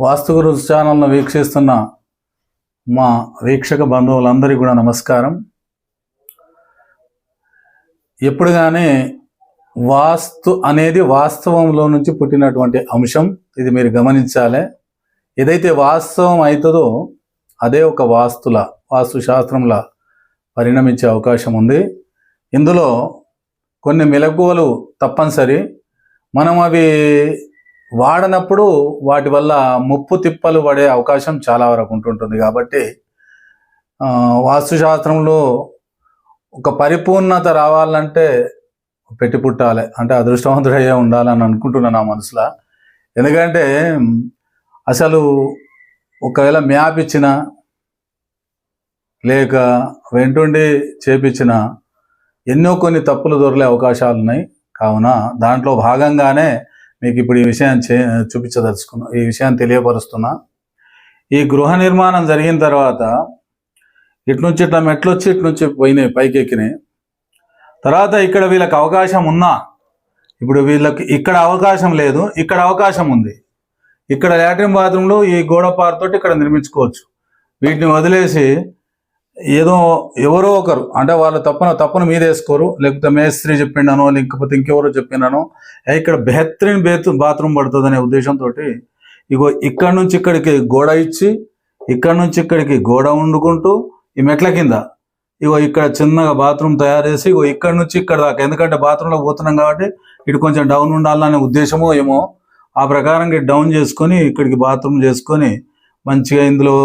వాస్తు రుచి ఛానల్ను వీక్షిస్తున్న మా వీక్షక బంధువులందరికీ కూడా నమస్కారం. ఎప్పుడు కానీ వాస్తు అనేది వాస్తవంలో నుంచి పుట్టినటువంటి అంశం. ఇది మీరు గమనించాలి. ఏదైతే వాస్తవం అవుతుందో అదే ఒక వాస్తుల వాస్తు శాస్త్రంలా పరిణమించే అవకాశం ఉంది. ఇందులో కొన్ని మెలకువలు తప్పనిసరి. మనం అవి వాడనప్పుడు వాటి వల్ల ముప్పు తిప్పలు పడే అవకాశం చాలా వరకు ఉంటుంటుంది కాబట్టి వాస్తుశాస్త్రంలో ఒక పరిపూర్ణత రావాలంటే పెట్టి పుట్టాలి. అంటే అదృష్టవంతుడయ్యే ఉండాలని అనుకుంటున్నాను నా మనసులో. ఎందుకంటే అసలు ఒకవేళ మ్యాప్ ఇచ్చిన లేక వెంటుండి చేపించిన ఎన్నో కొన్ని తప్పులు దొరలే అవకాశాలు ఉన్నాయి కావున దాంట్లో భాగంగానే మీకు ఇప్పుడు ఈ విషయాన్ని చే చూపించదలుచుకున్నా ఈ విషయాన్ని తెలియపరుస్తున్నా. ఈ గృహ నిర్మాణం జరిగిన తర్వాత ఇటు నుంచి ఇట్లా మెట్లు వచ్చి ఇటు నుంచి పోయినాయి పైకి ఎక్కినాయి తర్వాత ఇక్కడ వీళ్ళకి అవకాశం ఉన్నా ఇప్పుడు వీళ్ళకి ఇక్కడ అవకాశం లేదు ఇక్కడ అవకాశం ఉంది. ఇక్కడ లాట్రిన్ బాత్రూంలో ఈ గోడ పారతోటి ఇక్కడ నిర్మించుకోవచ్చు. వీటిని వదిలేసి ఏదో ఎవరో ఒకరు అంటే వాళ్ళు తప్పన తప్పన మీదేసుకోరు లేకపోతే మేస్త్రి చెప్పిండనో లేకపోతే ఇంకెవరో చెప్పినానో ఇక్కడ బెహత్రిన్ బేత్ బాత్రూమ్ పడుతుంది అనే ఉద్దేశంతో ఇగో ఇక్కడ నుంచి ఇక్కడికి గోడ ఇచ్చి ఇక్కడ నుంచి ఇక్కడికి గోడ వండుకుంటూ ఈ మెట్ల కింద ఇగో ఇక్కడ చిన్నగా బాత్రూమ్ తయారు చేసి ఇగో ఇక్కడ నుంచి ఇక్కడ దాకా ఎందుకంటే బాత్రూంలో పోతున్నాం కాబట్టి ఇటు కొంచెం డౌన్ ఉండాలనే ఉద్దేశమో ఏమో ఆ ప్రకారంగా డౌన్ చేసుకొని ఇక్కడికి బాత్రూమ్ చేసుకొని మంచిగా ఇందులో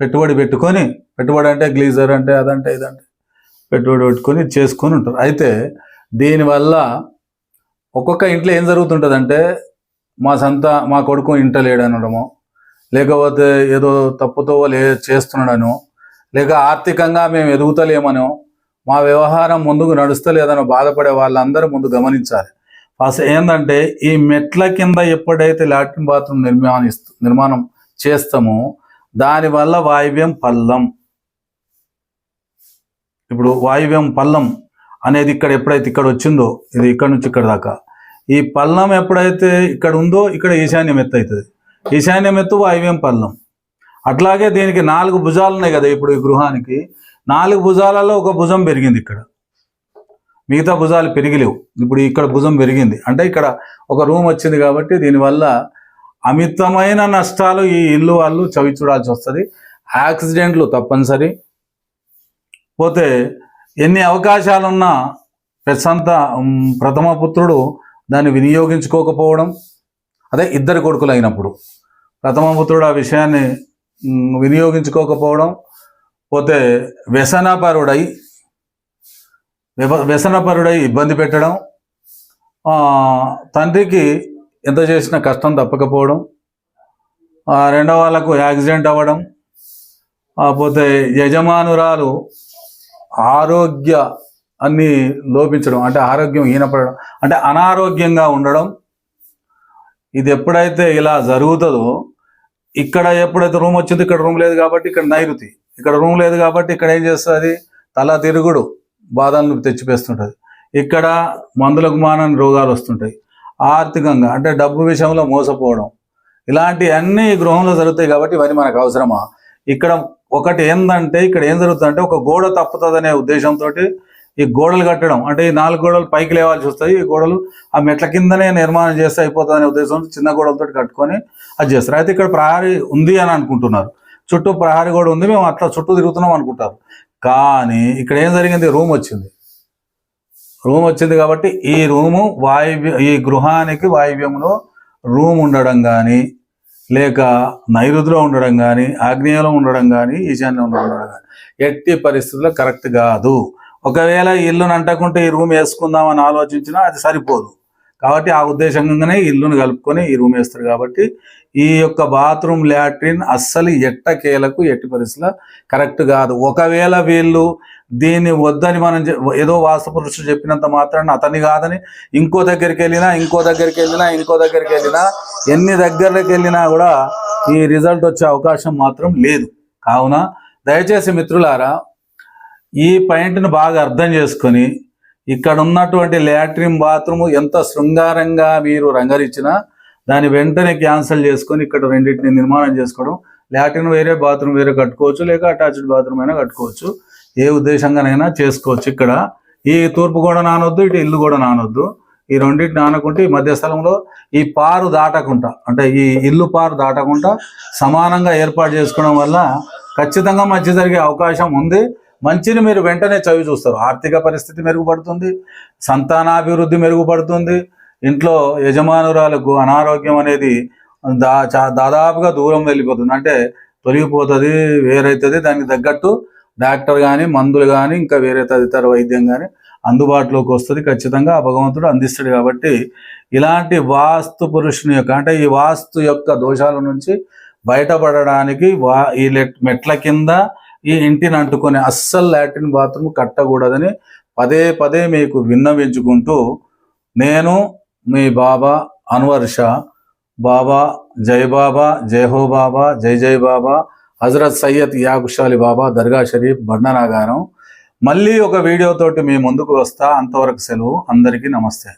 పెట్టుబడి పెట్టుకొని పెట్టుబడి అంటే గ్లీజర్ అంటే అదంటే ఇదంటే పెట్టుబడి పెట్టుకొని చేసుకొని ఉంటారు. అయితే దీనివల్ల ఒక్కొక్క ఇంట్లో ఏం జరుగుతుంటుందంటే మా సంత మా కొడుకు ఇంట లేడనడము లేకపోతే ఏదో తప్పుతో లే చేస్తున్నాడనో లేక ఆర్థికంగా మేము ఎదుగుతలేమనో మా వ్యవహారం ముందుకు నడుస్తలేదనో బాధపడే వాళ్ళందరూ ముందు గమనించాలి. ఫస్ట్ ఏంటంటే ఈ మెట్ల కింద ఎప్పుడైతే లాట్రిన్ బాత్రూమ్ నిర్మాణిస్తూ నిర్మాణం చేస్తామో దానివల్ల వాయువ్యం పల్లం. ఇప్పుడు వాయువ్యం పల్లం అనేది ఇక్కడ ఎప్పుడైతే ఇక్కడ వచ్చిందో ఇది ఇక్కడ నుంచి ఇక్కడ దాకా. ఈ పల్లం ఎప్పుడైతే ఇక్కడ ఉందో ఇక్కడ ఈశాన్యం ఎత్తు అవుతుంది. ఈశాన్యం ఎత్తు వాయువ్యం పల్లం. అట్లాగే దీనికి నాలుగు భుజాలు ఉన్నాయి కదా ఇప్పుడు ఈ గృహానికి. నాలుగు భుజాలలో ఒక భుజం పెరిగింది ఇక్కడ. మిగతా భుజాలు పెరిగిలేవు. ఇప్పుడు ఇక్కడ భుజం పెరిగింది. అంటే ఇక్కడ ఒక రూమ్ వచ్చింది కాబట్టి దీనివల్ల అమితమైన నష్టాలు ఈ ఇల్లు వాళ్ళు చవి చూడాల్సి వస్తుంది యాక్సిడెంట్లు తప్పనిసరి. పోతే ఎన్ని అవకాశాలున్నా ప్రశాంత ప్రథమ పుత్రుడు దాన్ని వినియోగించుకోకపోవడం అదే ఇద్దరు కొడుకులు అయినప్పుడు ప్రథమ పుత్రుడు ఆ విషయాన్ని వినియోగించుకోకపోవడం పోతే వ్యసనపరుడై వ్యవ- వ్యసనపరుడై ఇబ్బంది పెట్టడం తండ్రికి ఎంత చేసినా కష్టం తప్పకపోవడం ఆ, రెండో వాళ్ళకు యాక్సిడెంట్ అవ్వడం పోతే యజమానురాలు ఆరోగ్య అన్ని లోపించడం అంటే ఆరోగ్యం ఈనపడడం అంటే అనారోగ్యంగా ఉండడం ఇది ఎప్పుడైతే ఇలా జరుగుతుందో ఇక్కడ ఎప్పుడైతే రూమ్ వచ్చింది ఇక్కడ రూమ్ లేదు కాబట్టి ఇక్కడ నైరుతి. ఇక్కడ రూమ్ లేదు కాబట్టి ఇక్కడ ఏం చేస్తుంది? తల తిరుగుడు బాధలను తెచ్చిపేస్తుంటుంది. ఇక్కడ మందులకు మానని రోగాలు వస్తుంటాయి. ఆర్థికంగా అంటే డబ్బు విషయంలో మోసపోవడం. ఇలాంటి అన్ని గృహంలో జరుగుతాయి కాబట్టి ఇవన్నీ మనకు అవసరమా? ఇక్కడ ఒకటి ఏందంటే ఇక్కడ ఏం జరుగుతుందంటే ఒక గోడ తప్పుతుందనే ఉద్దేశంతో ఈ గోడలు కట్టడం అంటే ఈ నాలుగు గోడలు పైకి లేవాల్సి వస్తాయి ఈ గోడలు ఆ మెట్ల కిందనే నిర్మాణం చేస్తే అయిపోతుందనే ఉద్దేశంతో చిన్న గోడలతో కట్టుకొని అది చేస్తారు. అయితే ఇక్కడ ప్రహారీ ఉంది అని అనుకుంటున్నారు. చుట్టూ ప్రహారీ గోడ ఉంది మేము అట్లా చుట్టూ తిరుగుతున్నాం అనుకుంటారు. కానీ ఇక్కడ ఏం జరిగింది? రూమ్ వచ్చింది. రూమ్ వచ్చింది కాబట్టి ఈ రూము వాయువ్య ఈ గృహానికి వాయువ్యంలో రూమ్ ఉండడం కానీ లేక నైరుతిలో ఉండడం కానీ ఆగ్నేయంలో ఉండడం కానీ ఈశాన్యంలో ఉండడం కానీ ఎట్టి పరిస్థితుల్లో కరెక్ట్ కాదు. ఒకవేళ ఇల్లును అంటకుంటే ఈ రూమ్ వేసుకుందామని ఆలోచించినా అది సరిపోదు. కాబట్టి ఆ ఉద్దేశంగానే ఇల్లును కలుపుకొని ఈ రూమ్ వేస్తారు కాబట్టి ఈ యొక్క బాత్రూమ్ లాట్రిన్ అస్సలు ఎట్టకేలకు ఎట్టి పరిస్థితుల కరెక్ట్ కాదు. ఒకవేళ వీళ్ళు దీన్ని వద్దని మనం ఏదో వాస్తు పురుషుడు చెప్పినంత మాత్రాన్ని అతని కాదని ఇంకో దగ్గరికి వెళ్ళినా ఇంకో దగ్గరికి వెళ్ళినా ఇంకో దగ్గరికి వెళ్ళినా ఎన్ని దగ్గరకి వెళ్ళినా కూడా ఈ రిజల్ట్ వచ్చే అవకాశం మాత్రం లేదు. కావున దయచేసి మిత్రులారా ఈ పాయింట్ను బాగా అర్థం చేసుకొని ఇక్కడ ఉన్నటువంటి లాట్రిన్ బాత్రూమ్ ఎంత శృంగారంగా మీరు రంగరిచ్చినా దాన్ని వెంటనే క్యాన్సిల్ చేసుకొని ఇక్కడ రెండింటిని నిర్మాణం చేసుకోవడం. లాట్రిన్ వేరే బాత్రూమ్ వేరే కట్టుకోవచ్చు లేక అటాచ్డ్ బాత్రూమ్ అయినా కట్టుకోవచ్చు. ఏ ఉద్దేశంగానైనా చేసుకోవచ్చు ఇక్కడ. ఈ తూర్పు కూడా నానొద్దు ఇటు ఇల్లు కూడా నానొద్దు. ఈ రెండింటిని నానకుంటే ఈ మధ్య స్థలంలో ఈ పారు దాటకుండా అంటే ఈ ఇల్లు పారు దాటకుండా సమానంగా ఏర్పాటు చేసుకోవడం వల్ల ఖచ్చితంగా మంచి జరిగే అవకాశం ఉంది. మంచిని మీరు వెంటనే చవి చూస్తారు. ఆర్థిక పరిస్థితి మెరుగుపడుతుంది సంతానాభివృద్ధి మెరుగుపడుతుంది ఇంట్లో యజమానురాలకు అనారోగ్యం అనేది దా చా- దాదాపుగా దూరం వెళ్ళిపోతుంది. అంటే తొలగిపోతుంది వేరైతుంది దానికి తగ్గట్టు డాక్టర్ కానీ మందులు కానీ ఇంకా వేరే తదితర వైద్యం కానీ అందుబాటులోకి వస్తుంది. ఖచ్చితంగా ఆ భగవంతుడు అందిస్తాడు కాబట్టి ఇలాంటి వాస్తు పురుషుని యొక్క అంటే ఈ వాస్తు యొక్క దోషాల నుంచి బయటపడడానికి వా ఈ మెట్ల కింద ఈ ఇంటిని అంటుకొని అస్సలు లాట్రిన్ బాత్రూమ్ కట్టకూడదని పదే పదే మీకు విన్నవించుకుంటూ నేను మీ బాబా అన్వర్ షా బాబా జై బాబా జై హో బాబా జై జై బాబా హజరత్ సయ్యద్ యాకుషాలి బాబా దర్గా షరీఫ్ బండనాగారం. మళ్ళీ ఒక వీడియోతోటి మీ ముందుకు వస్తా. అంతవరకు సెలవు. అందరికీ నమస్తే.